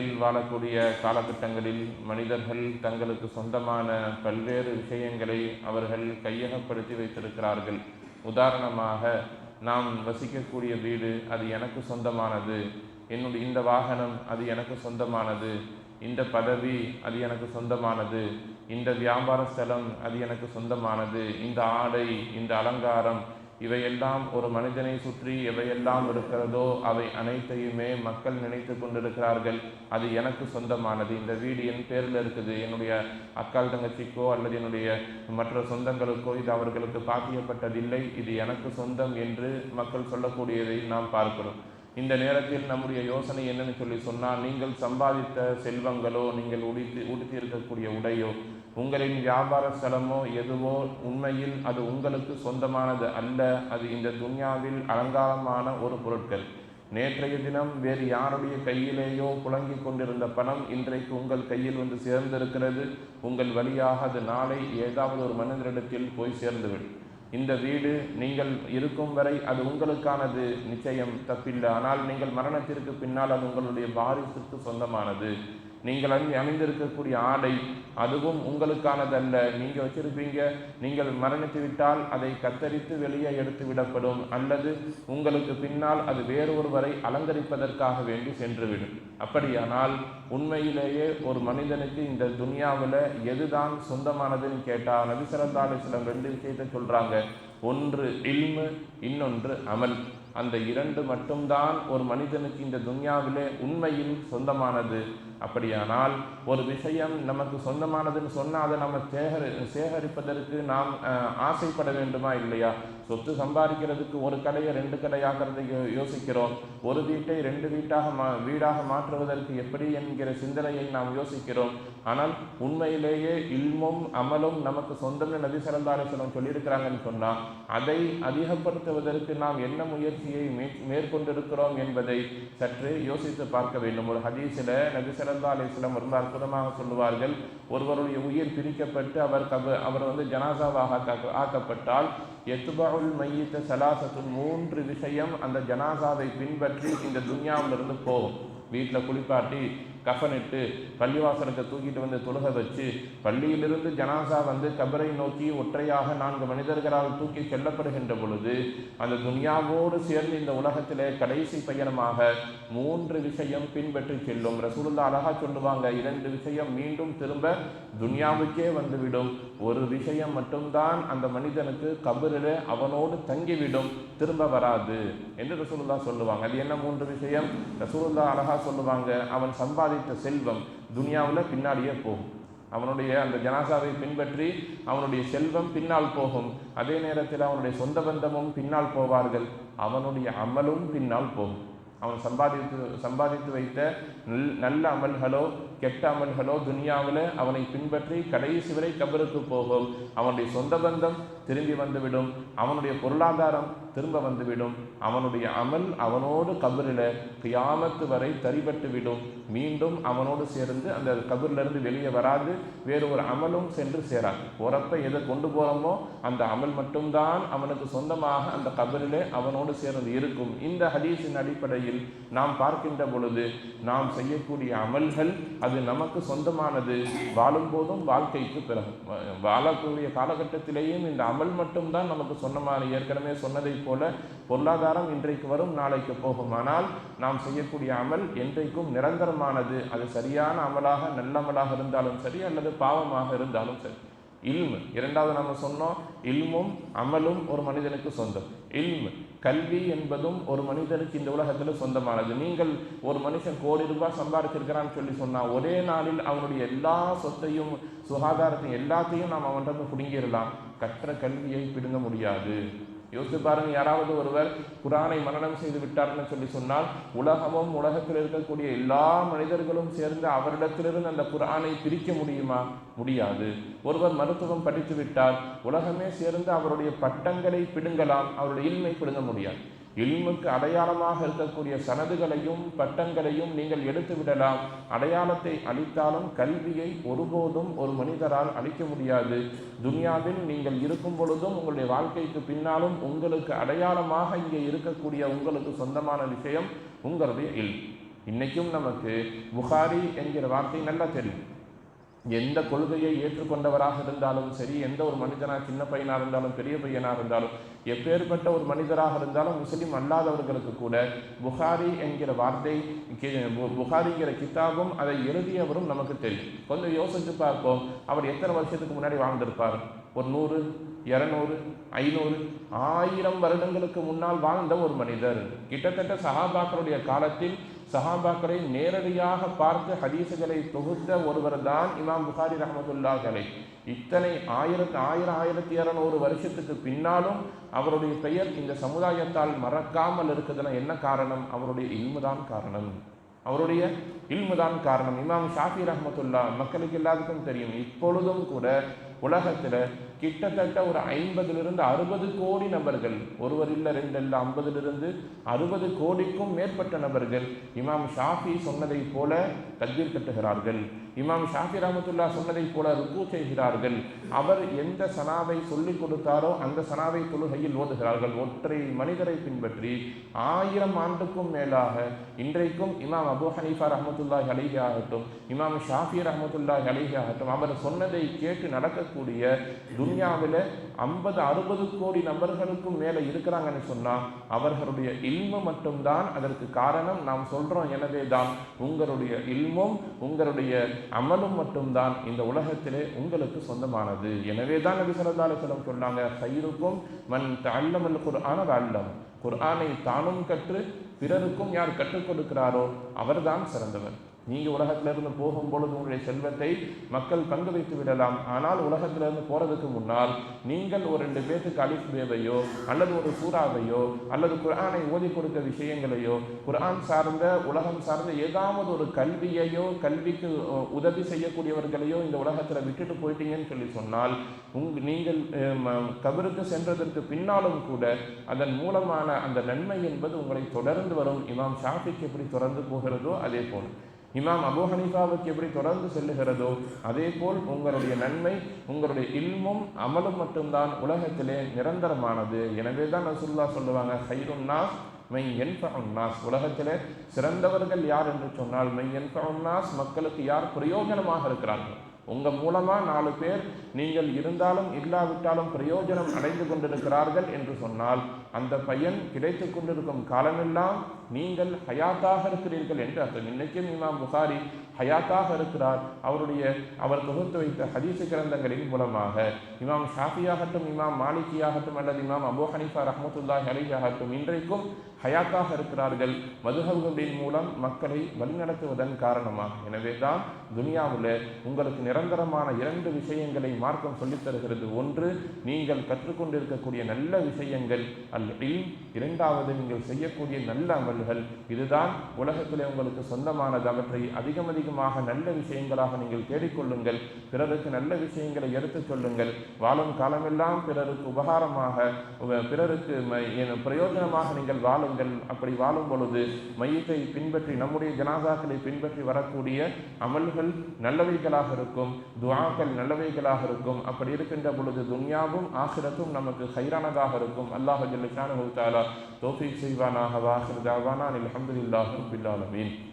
வாழக்கூடிய காலகட்டங்களில் மனிதர்கள் தங்களுக்கு சொந்தமான பல்வேறு விஷயங்களை அவர்கள் கையகப்படுத்தி வைத்திருக்கிறார்கள். உதாரணமாக நாம் வசிக்கக்கூடிய வீடு அது எனக்கு சொந்தமானது. என்னுடைய இந்த வாகனம் அது எனக்கு சொந்தமானது. இந்த பதவி அது எனக்கு சொந்தமானது. இந்த வியாபார ஸ்தலம் அது எனக்கு சொந்தமானது. இந்த ஆடை இந்த அலங்காரம் இவையெல்லாம் ஒரு மனிதனை சுற்றி எவையெல்லாம் இருக்கிறதோ அவை அனைத்தையுமே மக்கள் நினைத்து கொண்டிருக்கிறார்கள். அது எனக்கு சொந்தமானது. இந்த வீடு என் பேரில் இருக்குது. என்னுடைய அக்கால் தங்கச்சிக்கோ அல்லது என்னுடைய மற்ற சொந்தங்களுக்கோ இது அவர்களுக்கு பாக்கியப்பட்டதில்லை இது எனக்கு சொந்தம் என்று மக்கள் சொல்லக்கூடியதை நாம் பார்க்கிறோம். இந்த நேரத்தில் நம்முடைய யோசனை என்னன்னு சொல்லி சொன்னால் நீங்கள் சம்பாதித்த செல்வங்களோ நீங்கள் உடுத்தி உடுத்தி இருக்கக்கூடிய உடையோ உங்களின் வியாபார ஸ்தலமோ எதுவோ உண்மையில் அது உங்களுக்கு சொந்தமானது அல்ல. அது இந்த துன்யாவில் அலங்காரமான ஒரு பொருட்கள். நேற்றைய தினம் வேறு யாருடைய கையிலேயோ புழங்கிக் கொண்டிருந்த பணம் இன்றைக்கு உங்கள் கையில் வந்து சேர்ந்திருக்கிறது. உங்கள் வழியாக அது நாளை ஏதாவது ஒரு மனிதரிடத்தில் போய் சேர்ந்துவிடும். இந்த வீடு நீங்கள் இருக்கும் வரை அது உங்களுக்கானது. நிச்சயம் தப்பில்லை. ஆனால் நீங்கள் மரணத்திற்கு பின்னால் அது உங்களுடைய வாரிசுக்கு சொந்தமானது. நீங்கள் அணி அணிந்திருக்கக்கூடிய ஆடை அதுவும் உங்களுக்கானதல்ல. நீங்கள் வச்சிருப்பீங்க. நீங்கள் மரணித்து விட்டால் அதை கத்தரித்து வெளியே எடுத்து விடப்படும். அல்லது உங்களுக்கு பின்னால் அது வேறொருவரை அலங்கரிப்பதற்காக வேண்டி சென்றுவிடும். அப்படியானால் உண்மையிலேயே ஒரு மனிதனுக்கு இந்த துனியாவில் எதுதான் சொந்தமானதுன்னு கேட்டால் நபிசரந்தா சிலம் ரெண்டு விஷயத்தை சொல்கிறாங்க ஒன்று இல்மு இன்னொன்று அமல். அந்த இரண்டு மட்டும்தான் ஒரு மனிதனுக்கு இந்த துன்யாவிலே உண்மையில் சொந்தமானது. அப்படியானால் ஒரு விஷயம் நமக்கு சொந்தமானதுன்னு சொன்னால் அதை நம்ம சேகரி சேகரிப்பதற்கு நாம் ஆசைப்பட வேண்டுமா இல்லையா? சொத்து சம்பாதிக்கிறதுக்கு ஒரு கடையை ரெண்டு கடையாகிறதை யோசிக்கிறோம். ஒரு வீட்டை ரெண்டு வீட்டாக மா வீடாக மாற்றுவதற்கு எப்படி என்கிற சிந்தனையை நாம் யோசிக்கிறோம். ஆனால் உண்மையிலேயே இல்மும் அமலும் நமக்கு சொந்தம்னு நபி சரந்தாலேஸ்வரம் சொல்லியிருக்கிறாங்கன்னு சொன்னால் அதை அதிகப்படுத்துவதற்கு நாம் என்ன முயற்சியை மே மேற்கொண்டிருக்கிறோம் என்பதை சற்று யோசித்து பார்க்க வேண்டும். ஒரு ஹதீஸில் நபி சரந்தா அலிஸ்லாம் ரொம்ப அற்புதமாக சொல்லுவார்கள். ஒருவருடைய உயிர் பிரிக்கப்பட்டு அவர் கப அவர் வந்து ஜனாசாவாக ஆக்கப்பட்டால் எத்துபாவுல் மையத்த சலாசத்து மூன்று விஷயம் அந்த ஜனாசாவை பின்பற்றி இந்த துன்யாவிலிருந்து போகும். வீட்டில் குளிப்பாட்டி கஃனிட்டு பள்ளிவாசலுக்கு தூக்கிட்டு வந்து தொழுக வச்சு பள்ளியிலிருந்து ஜனாசா வந்து கபரை நோக்கி ஒற்றையாக நான்கு மனிதர்களால் தூக்கி செல்லப்படுகின்ற பொழுது அந்த துனியாவோடு சேர்ந்து இந்த உலகத்திலே கடைசி பயணமாக மூன்று விஷயம் பின்பற்றி செல்லும். ரசூலுல்லா அழகா சொல்லுவாங்க இரண்டு விஷயம் மீண்டும் திரும்ப துனியாவுக்கே வந்துவிடும். ஒரு விஷயம் மட்டும்தான் அந்த மனிதனுக்கு கபரில் அவனோடு தங்கிவிடும் திரும்ப வராது என்று ரசூலுல்லா சொல்லுவாங்க. அது என்ன மூன்று விஷயம்? ரசூலுல்லா அழகா சொல்லுவாங்க அவன் சம்பாதித்த செல்வம் துனியாவில் பின்னாடியே போகும். அவனுடைய அந்த ஜனாசாவை பின்பற்றி அவனுடைய செல்வம் பின்னால் போகும். அதே நேரத்தில் அவனுடைய சொந்த பந்தமும் பின்னால் போவார்கள். அவனுடைய அமலும் பின்னால் போகும். அவன் சம்பாதித்து சம்பாதித்து வைத்த நல் நல்ல அமல்களோ கெட்ட அமல்களோ துனியாவில் அவனை பின்பற்றி கடைசி வரை கபருக்கு போகும். அவனுடைய சொந்த பந்தம் திரும்பி வந்துவிடும். அவனுடைய பொருளாதாரம் திரும்ப வந்துவிடும். அவனுடைய அமல் அவனோடு கபரில் கியாமத்து வரை தரிபட்டு விடும். மீண்டும் அவனோடு சேர்ந்து அந்த கபரிலிருந்து வெளியே வராது. வேறு ஒரு அமலும் சென்று சேராது போறப்ப எதை கொண்டு போகிறோமோ அந்த அமல் மட்டும்தான் அவனுக்கு சொந்தமாக அந்த கபரிலே அவனோடு சேர்ந்து இருக்கும். இந்த ஹதீஸின் அடிப்படையில் நாம் பார்க்கின்ற பொழுது நாம் செய்யக்கூடிய அமல்கள் அது நமக்கு சொந்தமானது. வாழும்போதும் வாழ்க்கைக்கு பிறகு வாழக்கூடிய காலகட்டத்திலேயும் இந்த அமல் மட்டும்தான் நமக்கு சொந்தமான ஏற்கனவே சொன்னதைப் போல பொருளாதாரம் இன்றைக்கு வரும் நாளைக்கு போகும். ஆனால் நாம் செய்யக்கூடிய அமல் என்றைக்கும் நிரந்தரமானது. அது சரியான அமலாக நல்லமலாக இருந்தாலும் சரி அல்லது பாவமாக இருந்தாலும் சரி. இல்மு இரண்டாவது நம்ம சொன்னோம் இல்மும் அமலும் ஒரு மனிதனுக்கு சொந்தம். இல்மு கல்வி என்பதும் ஒரு மனிதனுக்கு இந்த உலகத்தில் சொந்தமானது. நீங்கள் ஒரு மனுஷன் கோடி ரூபாய் சம்பாதிச்சிருக்கிறான்னு சொல்லி சொன்னால் ஒரே நாளில் அவனுடைய எல்லா சொத்தையும் சுகாதாரத்தையும் எல்லாத்தையும் நாம் அவன்கிட்ட பிடுங்கிடலாம். கற்ற கல்வியை பிடுங்க முடியாது. யோசித்து பாருங்க யாராவது ஒருவர் குரானை மரணம் செய்து விட்டார்னு சொல்லி சொன்னால் உலகமும் உலகத்தில் இருக்கக்கூடிய எல்லா மனிதர்களும் சேர்ந்து அவரிடத்திலிருந்து அந்த குரானை பிரிக்க முடியுமா? முடியாது. ஒருவர் மருத்துவம் படித்து விட்டால் உலகமே சேர்ந்து அவருடைய பட்டங்களை பிடுங்கலாம் அவருடைய இன்மை பிடுங்க முடியாது. இல்முக்கு அடையாளமாக இருக்கக்கூடிய சனதுகளையும் பட்டங்களையும் நீங்கள் எடுத்து விடலாம். அடையாளத்தை அளித்தாலும் கல்வியை ஒருபோதும் ஒரு மனிதரால் அளிக்க முடியாது. துனியாவில் நீங்கள் இருக்கும் பொழுதும் உங்களுடைய வாழ்க்கைக்கு பின்னாலும் உங்களுக்கு அடையாளமாக இங்கே இருக்கக்கூடிய உங்களுக்கு சொந்தமான விஷயம் உங்களுடைய இல். இன்னைக்கும் நமக்கு புகாரி என்கிற வார்த்தை நல்லா தெரியும். எந்த கொள்கையை ஏற்றுக்கொண்டவராக இருந்தாலும் சரி எந்த ஒரு மனிதனாக சின்ன பையனாக இருந்தாலும் பெரிய பையனாக இருந்தாலும் எப்பேற்பட்ட ஒரு மனிதராக இருந்தாலும் முஸ்லீம் அல்லாதவர்களுக்கு கூட புகாரி என்கிற வார்த்தை கி- பு- புகாரிங்கிற கிதாபும் அதை எழுதியவரும் நமக்கு தெரியும். கொஞ்சம் யோசித்து பார்ப்போம். அவர் எத்தனை வருஷத்துக்கு முன்னாடி வாழ்ந்திருப்பார்? ஒரு நூறு இரநூறு ஐநூறு ஆயிரம் வருடங்களுக்கு முன்னால் வாழ்ந்த ஒரு மனிதர். கிட்டத்தட்ட சஹாபாக்களுடைய காலத்தில் சஹாபாக்களை நேரடியாக பார்த்து ஹதீசுகளை தொகுத்த ஒருவர் தான் இமாம் புகாரி ரஹமதுல்லா கலை இத்தனை ஆயிரத்து ஆயிரம் ஆயிரத்தி இரநூறு வருஷத்துக்கு பின்னாலும் அவருடைய பெயர் இந்த சமுதாயத்தால் மறக்காமல் இருக்குதுன்னா என்ன காரணம்? அவருடைய இல்முதான் காரணம். அவருடைய இல்முதான் காரணம். இமாம் ஷாஃபி ரஹமத்துல்லா மக்களுக்கு எல்லாத்துக்கும் தெரியும். இப்பொழுதும் கூட உலகத்தில் கிட்டத்தட்ட ஒரு ஐம்பதிலிருந்து அறுபது கோடி நபர்கள் ஒருவர் இல்லை ரெண்டு இல்லை ஐம்பதிலிருந்து அறுபது கோடிக்கும் மேற்பட்ட நபர்கள் இமாம் ஷாஃபி சொன்னதைப் போல தக்பீர் கட்டுகிறார்கள். இமாம் ஷாஃபி ரஹமத்துல்லா சொன்னதைப் போல ருக்கு செய்கிறார்கள். அவர் எந்த சனாவை சொல்லிக் கொடுத்தாரோ அந்த சனாவை தொழுகையில் ஓதுகிறார்கள். ஒற்றை மனிதரை பின்பற்றி ஆயிரம் ஆண்டுக்கும் மேலாக இன்றைக்கும் இமாம் அபு ஹனீஃபா ரஹமத்துல்லாஹ் அலிஹி ஆகட்டும் இமாம் ஷாஃபி ரஹமத்துல்லாஹ் அலிஹி ஆகட்டும் அவர் சொன்னதை கேட்டு நடக்கக்கூடிய துன்யாவில் ஐம்பது அறுபது கோடி நபர்களுக்கும் மேலே இருக்கிறாங்கன்னு சொன்னால் அவர்களுடைய இல்மு மட்டும்தான் அதற்கு காரணம். நாம் சொல்கிறோம் எனவே தான் உங்களுடைய இல்மும் உங்களுடைய அமலும் மட்டும்தான் இந்த உலகத்திலே உங்களுக்கு சொந்தமானது. எனவே தான் நபி ஸல்லல்லாஹு அலைஹி சொன்னாங்க சயிருக்கும் மண் தஅல்லமல் குர்ஆன வஅல்லம். குர்ஆனை தானும் கற்று பிறருக்கும் யார் கற்றுக் கொடுக்கிறாரோ அவர்தான் சிறந்தவர். நீங்கள் உலகத்திலிருந்து போகும் பொழுது உங்களுடைய செல்வத்தை மக்கள் பங்கு வைத்து விடலாம். ஆனால் உலகத்திலிருந்து போகிறதுக்கு முன்னால் நீங்கள் ஒரு ரெண்டு பேத்துக்கு அலிஃப் அல்லது ஒரு சூறாவையோ அல்லது குரானை ஓதி கொடுத்த விஷயங்களையோ குரான் சார்ந்த உலகம் சார்ந்த ஏதாவது ஒரு கல்வியையோ கல்விக்கு உதவி செய்யக்கூடியவர்களையோ இந்த உலகத்தில் விட்டுட்டு போயிட்டீங்கன்னு சொல்லி சொன்னால் உங் நீங்கள் கபருக்கு சென்றதற்கு பின்னாலும் கூட அதன் மூலமான அந்த நன்மை என்பது உங்களை தொடர்ந்து வரும். இமாம் ஷாஃபிக்கு எப்படி தொடர்ந்து போகிறதோ அதே போல். இமாம் அபு ஹனீஃபாவுக்கு எப்படி தொடர்ந்து செல்லுகிறதோ அதே போல் உங்களுடைய நன்மை உங்களுடைய இல்மும் அமலும் மட்டும்தான் உலகத்திலே நிரந்தரமானது. எனவே தான் ரசூலுல்லாஹ் சொல்லுவாங்க ஹைருன் மெய் மை உலகத்திலே சிறந்தவர்கள் யார் என்று சொன்னால் மெய் என்ஃபஉன் மக்களுக்கு யார் பிரயோஜனமாக இருக்கிறார்கள் உங்க மூலமா நாலு பேர் நீங்கள் இருந்தாலும் இல்லாவிட்டாலும் பிரயோஜனம் அடைந்து கொண்டிருக்கிறார்கள் என்று சொன்னால் அந்த பையன் கிடைத்து கொண்டிருக்கும் காலமெல்லாம் நீங்கள் ஹயாத்தாக இருக்கிறீர்கள் என்று அர்த்தம். இன்றைக்கும் இமாம் புகாரி ஹயாத்தாக இருக்கிறார். அவருடைய அவர் தொகுத்து வைத்த ஹதீசு கிரந்தங்களின் மூலமாக. இமாம் ஷாஃபியாகட்டும் இமாம் மாலிகியாகட்டும் அல்லது இமாம் அபு ஹனிஃபா ரஹமத்துல்லாஹி அலைஹி இன்றைக்கும் ஹயாத்தாக இருக்கிறார்கள். மதுஹபுகளின் மூலம் மக்களை வழிநடத்துவதன் காரணமாக. எனவே தான் துனியாவில் உங்களுக்கு நிரந்தரமான இரண்டு விஷயங்களை மார்க்கம் சொல்லித் தருகிறது. ஒன்று நீங்கள் கற்றுக்கொண்டிருக்கக்கூடிய நல்ல விஷயங்கள். அல் இரண்டாவது நீங்கள் செய்யக்கூடிய நல்ல அமல்கள். இதுதான் உலகத்திலே உங்களுக்கு சொந்தமானது. அவற்றை அதிகம் அதிகமாக நல்ல விஷயங்களாக நீங்கள் தேடிக்கொள்ளுங்கள். பிறருக்கு நல்ல விஷயங்களை எடுத்துச் சொல்லுங்கள். வாழும் காலமெல்லாம் பிறருக்கு உபகாரமாக பிறருக்கு ம- பிரயோஜனமாக நீங்கள் வாழுங்கள். அப்படி வாழும் பொழுது மையத்தை பின்பற்றி நம்முடைய ஜனாதாக்களை பின்பற்றி வரக்கூடிய அமல்கள் நல்லவைகளாக இருக்கும். துஆக்கள் நல்லவைகளாக இருக்கும். அப்படி இருக்கின்ற பொழுது துன்யாவும் ஆசிரத்தும் நமக்கு ஹைரானதாக இருக்கும். அல்லாஹ் ஜல்ல ஷானஹு தஆலா தௌஃபீக் செய்வானாக. வாசிர் தாவானா அல்ஹம்துலில்லாஹி ரப்பில் ஆலமீன்.